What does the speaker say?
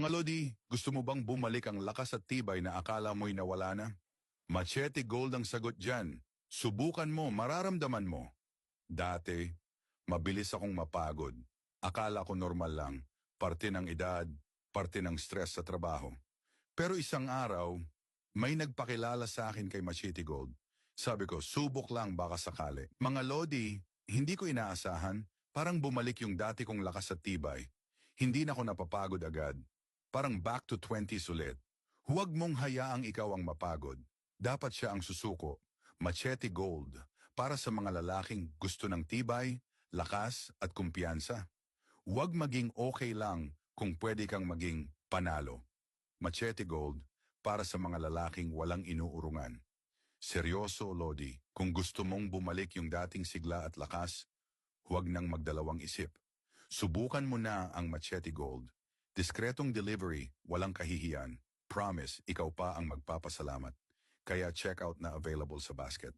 Mga Lodi, gusto mo bang bumalik ang lakas at tibay na akala mo'y nawala na? Machete Gold ang sagot dyan. Subukan mo, mararamdaman mo. Dati, mabilis akong mapagod. Akala ko normal lang. Parte ng edad, parte ng stress sa trabaho. Pero isang araw, may nagpakilala sa akin kay Machete Gold. Sabi ko, subok lang baka sakali. Mga Lodi, hindi ko inaasahan, parang bumalik yung dati kong lakas at tibay. Hindi na ako napapagod agad. Parang back to 20s ulit. Huwag mong hayaang ikaw ang mapagod. Dapat siya ang susuko. Machete Gold. Para sa mga lalaking gusto ng tibay, lakas at kumpiyansa. Huwag maging okay lang kung pwede kang maging panalo. Machete Gold para sa mga lalaking walang inuurungan. Seryoso, Lodi, kung gusto mong bumalik yung dating sigla at lakas, huwag nang magdalawang isip. Subukan mo na ang Machete Gold. Diskretong delivery, walang kahihiyan. Promise, ikaw pa ang magpapasalamat. Kaya check out na available sa basket.